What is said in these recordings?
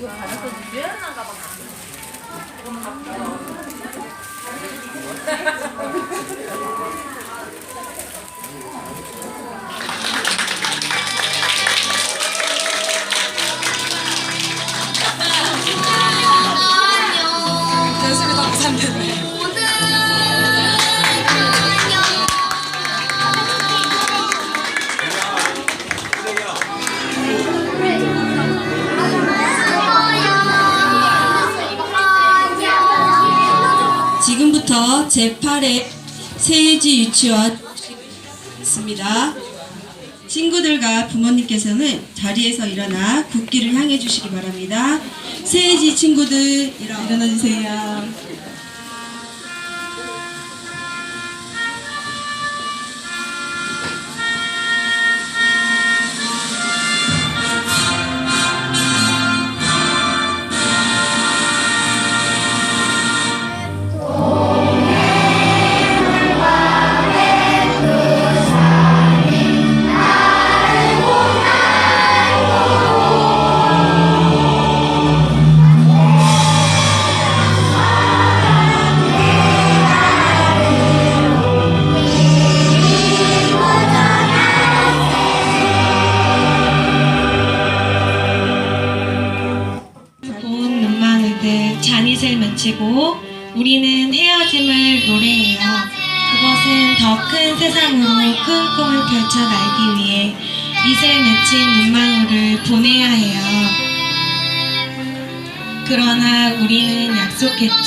이거 받았어 유연한 가방. 지금부터 제8회 세해지 유치원 있습니다. 친구들과 부모님께서는 자리에서 일어나 국기를 향해 주시기 바랍니다. 세해지 친구들 일어- 일어나 주세요.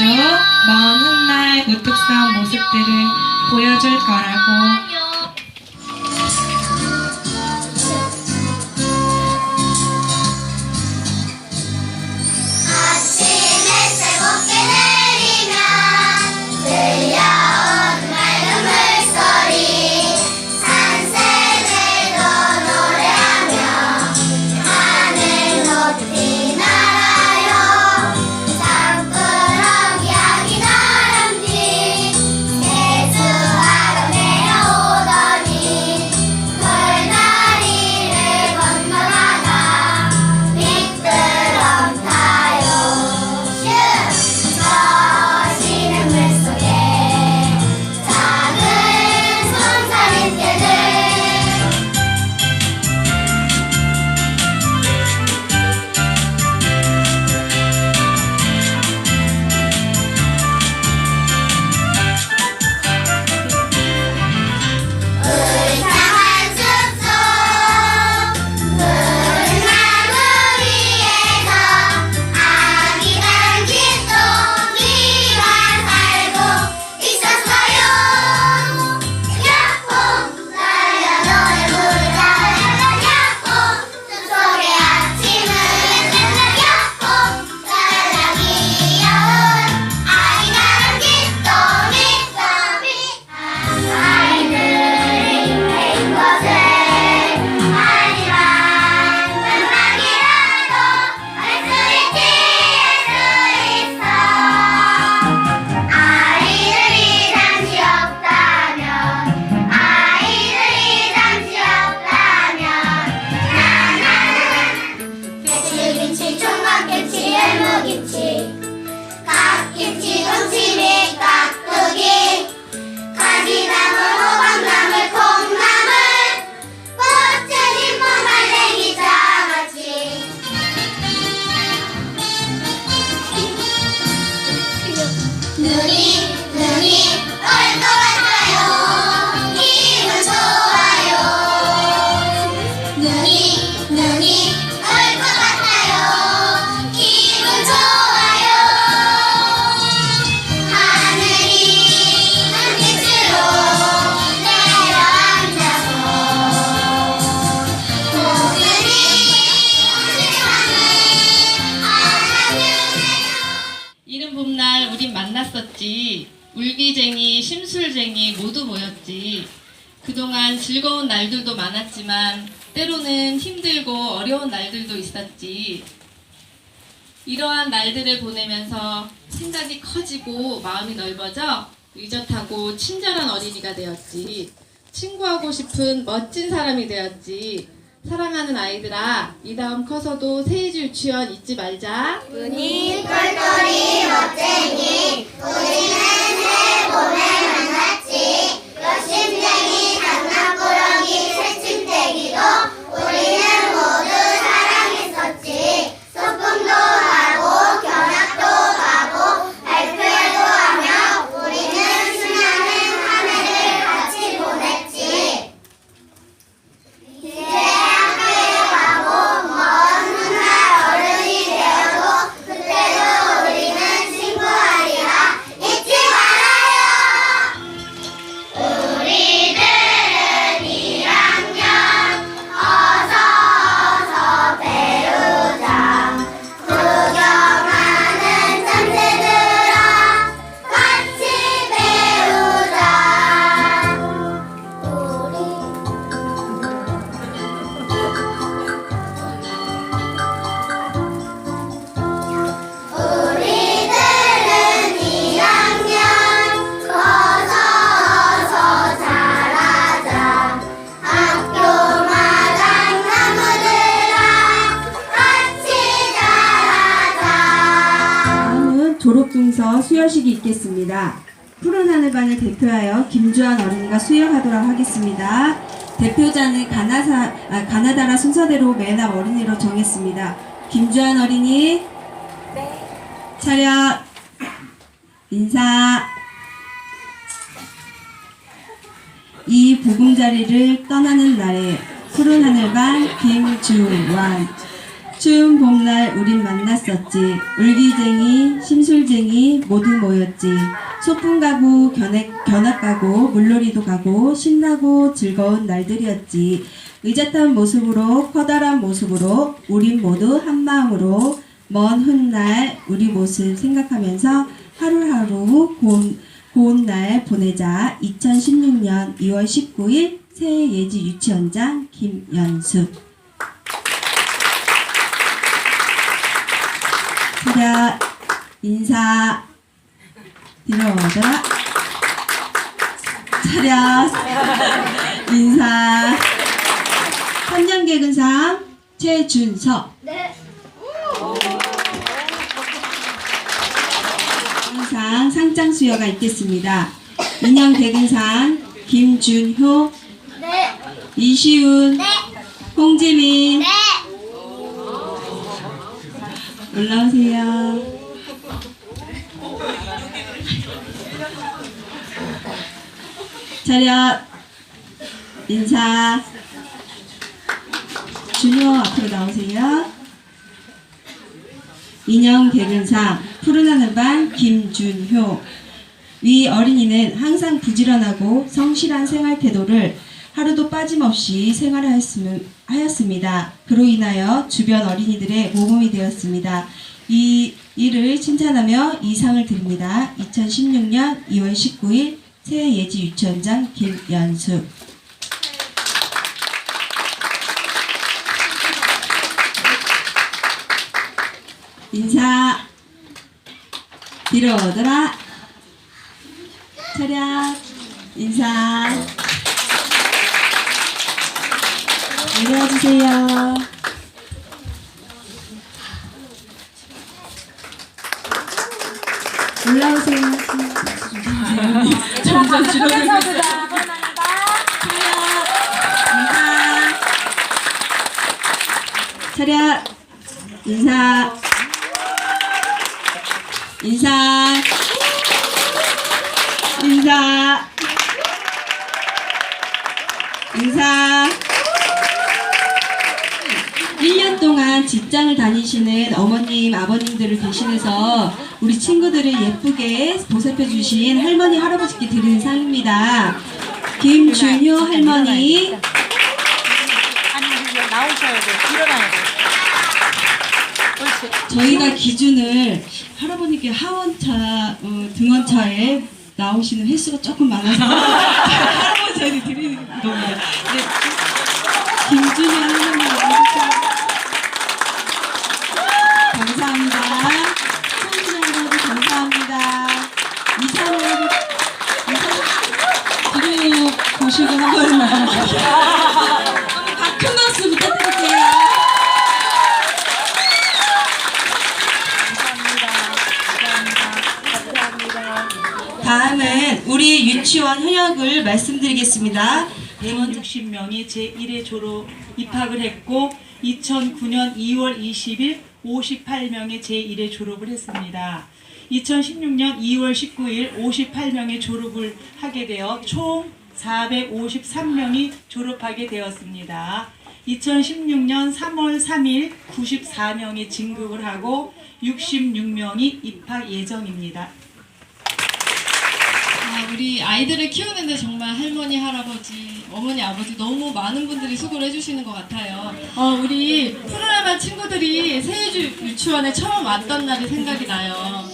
Joe. 즐거운 날들도 많았지만 때로는 힘들고 어려운 날들도 있었지. 이러한 날들을 보내면서 생각이 커지고 마음이 넓어져 의젓하고 친절한 어린이가 되었지. 친구하고 싶은 멋진 사람이 되었지. 사랑하는 아이들아, 이 다음 커서도 세이지 유치원 잊지 말자. 눈이 똘똘이 멋쟁이 우리는 새해 봄에 만났지 욕심쟁 수여식이 있겠습니다. 푸른 하늘반을 대표하여 김주한 어린이가 수여하도록 하겠습니다. 대표자는 가나사, 아, 가나다라 순서대로 매납 어린이로 정했습니다. 김주한 어린이. 차렷. 인사. 이 보금자리를 떠나는 날에 푸른 하늘반 김주완 추운 봄날 우린 만났었지. 울기쟁이 심술쟁이 모두 모였지. 소풍 가고 견학, 견학 가고 물놀이도 가고 신나고 즐거운 날들이었지. 의젓한 모습으로 커다란 모습으로 우린 모두 한마음으로 먼 훗날 우리 모습 생각하면서 하루하루 고운, 고운 날 보내자. 2016년 2월 19일 새해 예지 유치원장 김연숙 차렷 인사 뒤로 오더라 차렷 인사 선정개근상 최준석 네. 상 상장 수여가 있겠습니다. 인형 개근상 김준효 네. 이시훈 네. 홍지민 네. 올라오세요. 차렷 인사 준호 앞으로 나오세요. 인형 개근상 푸른 하늘 반 김준효 위 어린이는 항상 부지런하고 성실한 생활 태도를 하루도 빠짐없이 생활하였음- 하였습니다. 그로 인하여 주변 어린이들의 모범이 되었습니다. 이 이를 칭찬하며 이 상을 드립니다. 2016년 2월 19일 새해 예지 유치원장 김연숙 인사 뒤로 오더라 차렷 인사 내려와주세요. 올라오세요. 점점 줄어들고 있어요. 차렷. 인사. 인사. 인사. 인사 1년 동안 직장을 다니시는 어머님, 아버님들을 대신해서 우리 친구들을 예쁘게 보살펴 주신 할머니, 할아버지께 드리는 상입니다. 김준효 할머니, 나오셔야 돼. 일어나야 돼. 옳지. 저희가 기준을 할아버님께 하원차, 어, 등원차에 나오시는 횟수가 조금 많아서 할아버지한테 드리는 겁니다. 네. 김준현 할머니 모시고 한번 날. 박수 부탁드릴게요. 다음은 우리 유치원 현역을 말씀드리겠습니다. 160명이 제1회 졸업 입학을 했고 2009년 2월 20일 58명이 제1회 졸업을 했습니다. 2016년 2월 19일 58명이 졸업을 하게 되어 총 453명이 졸업하게 되었습니다. 2016년 3월 3일 94명이 진급을 하고 66명이 입학 예정입니다. 아, 우리 아이들을 키우는데 정말 할머니, 할아버지, 어머니, 아버지 너무 많은 분들이 수고를 해주시는 것 같아요. 어, 우리 푸르나반 친구들이 세주 유치원에 처음 왔던 날이 생각이 나요.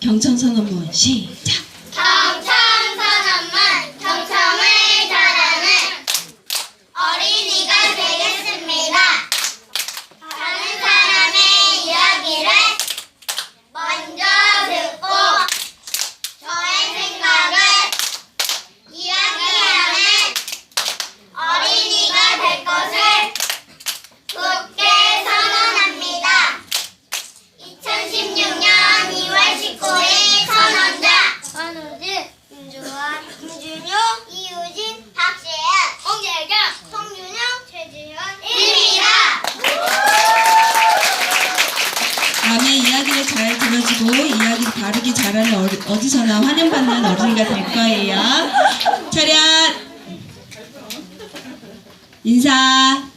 경청선언문 시작. 경청선언문 경청을 잘하는 어린이가 되겠습니다. 다른 사람의 이야기를 먼저 듣고 저의 생각을 이야기하는 어린이가 될 것을 굳게 선언합니다. 2016년 2월 19일 선언자 선우진, 김주환, 김준효, 이유진, 박시현, 홍재경, 송윤영, 최지현 입니다. 남의 이야기를 잘 들어주고 바르게 잘하는 어리, 어디서나 환영받는 어린이가 될 거예요. 차렷! 인사!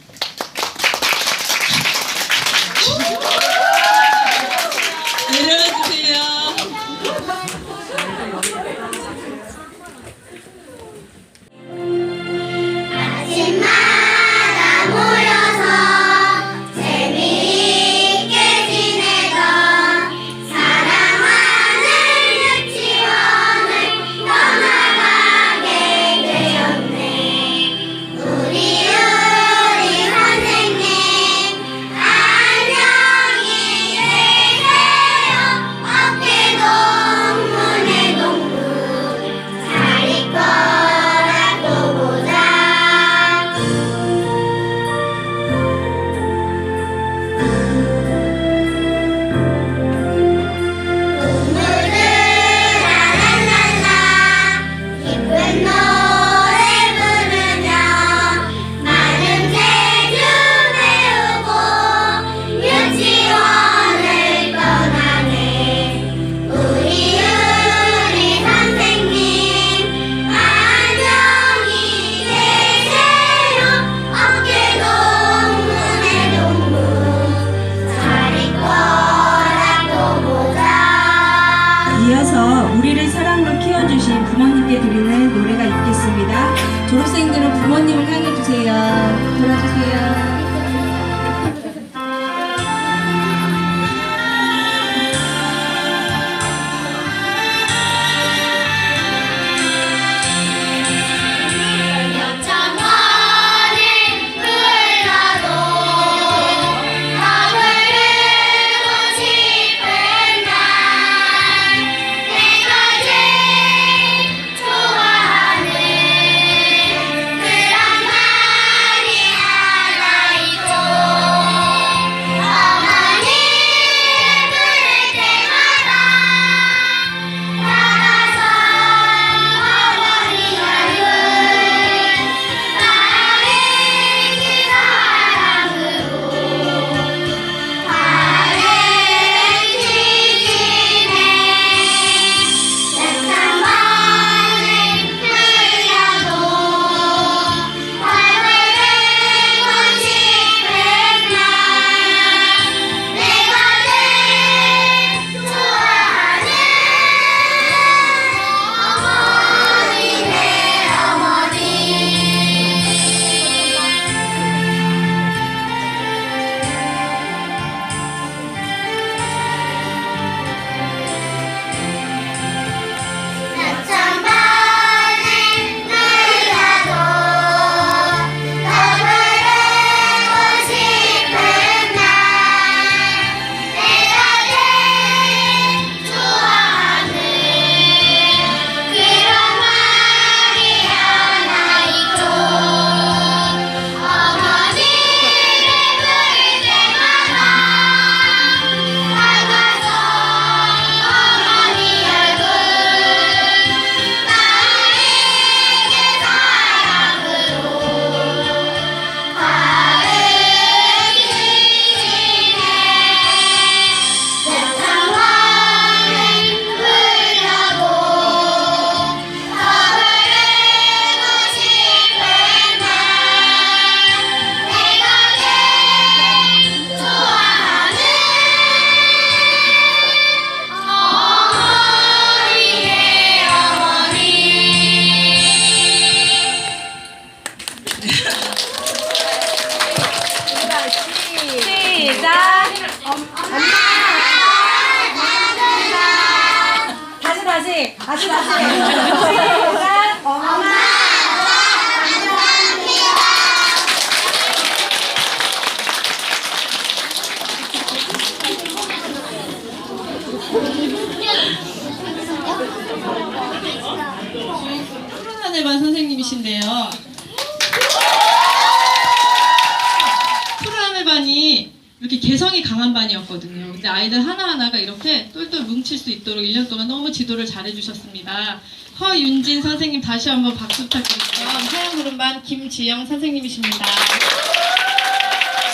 하나하나가 이렇게 똘똘 뭉칠 수 있도록 1년 동안 너무 지도를 잘해주셨습니다. 허윤진 선생님 다시 한번 박수 부탁드릴게요. 하얀 구름반 김지영 선생님이십니다.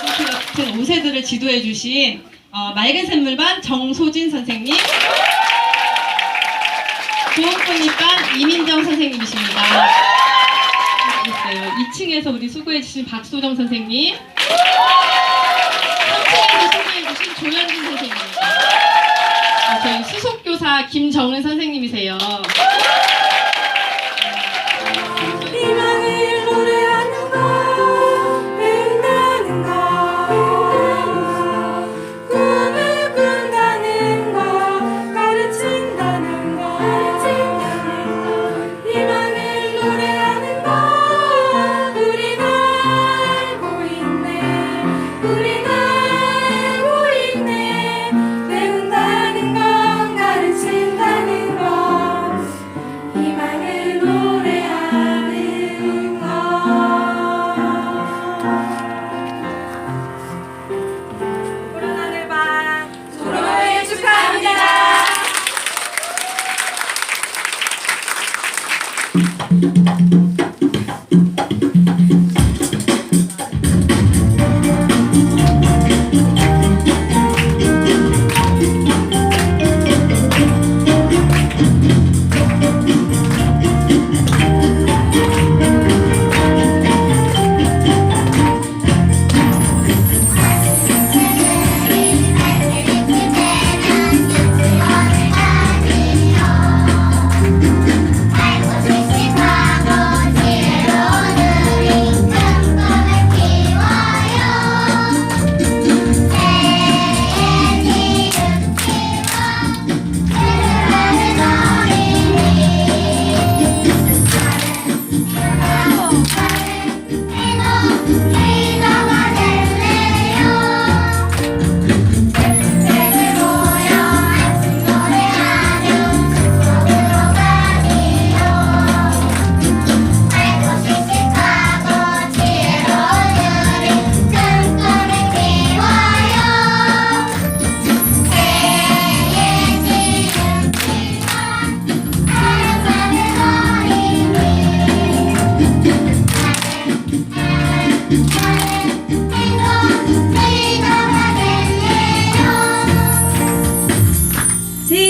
이렇게 같은 5세들을 지도해주신 어, 맑은 샘물반 정소진 선생님 보험꽃잎반 이민정 선생님이십니다. 있어요. 2층에서 우리 수고해주신 박소정 선생님, 3층에서 수고해주신 조현진. 아, 저희 수속교사 김정은 선생님이세요.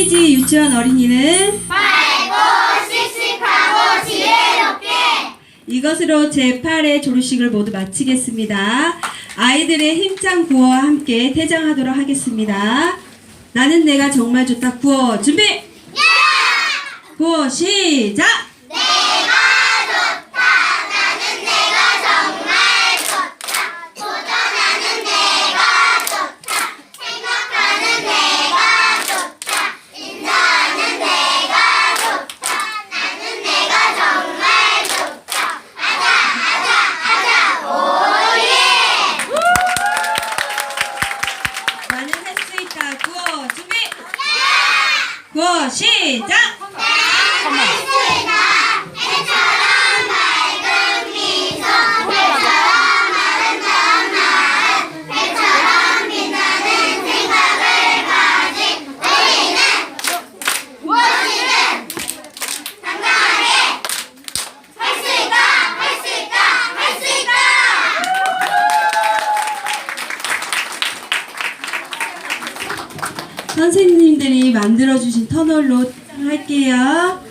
세이지 유치원 어린이는 밝고 씩씩하고 지혜롭게 이것으로 제8회 졸업식을 모두 마치겠습니다. 아이들의 힘찬 구호와 함께 퇴장하도록 하겠습니다. 나는 내가 정말 좋다 구호 준비! 구호 시작! 시작! 만들어주신 터널로 할게요.